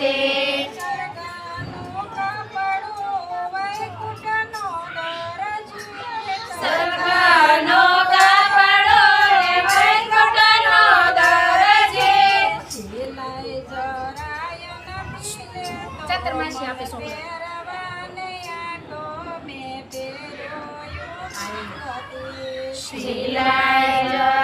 Thank you. Bye. Bye.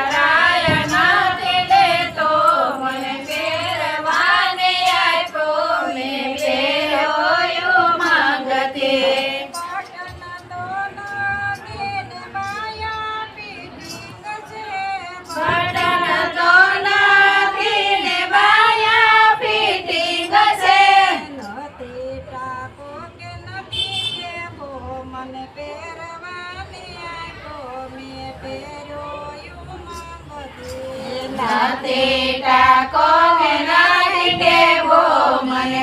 તેટા કોગના હિટે ભો મને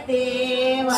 ದೇವ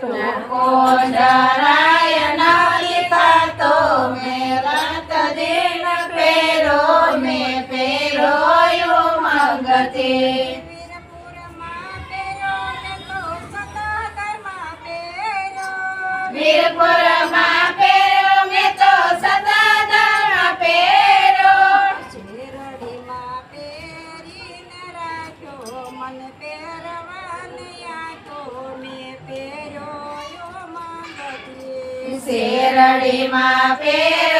તુકોંડરાય નાલિકા પેરો મે પેરોયો મગતે વીરપુરમાં શેરડીમાં પેર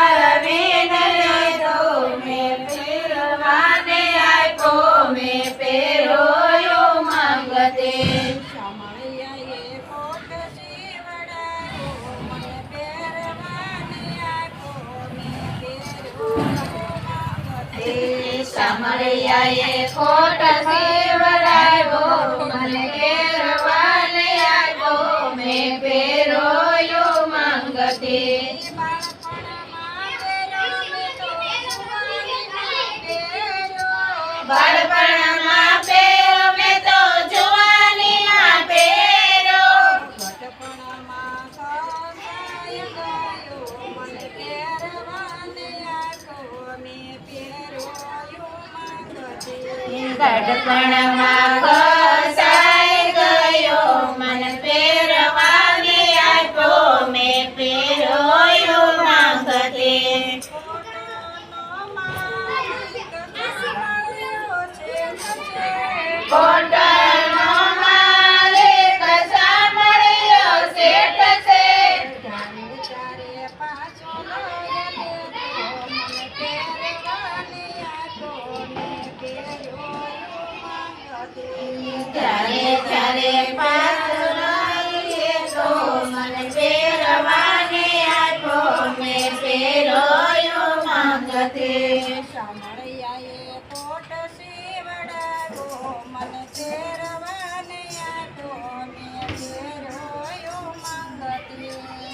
સાંભળ્યા એ ખોટ સેવડાયો ગઢપણમાં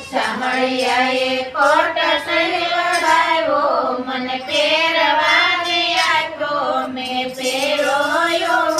સામળિયાએ કોટ સહેવડાવ્યો મને પહેરવા દે મેં પહેરોયો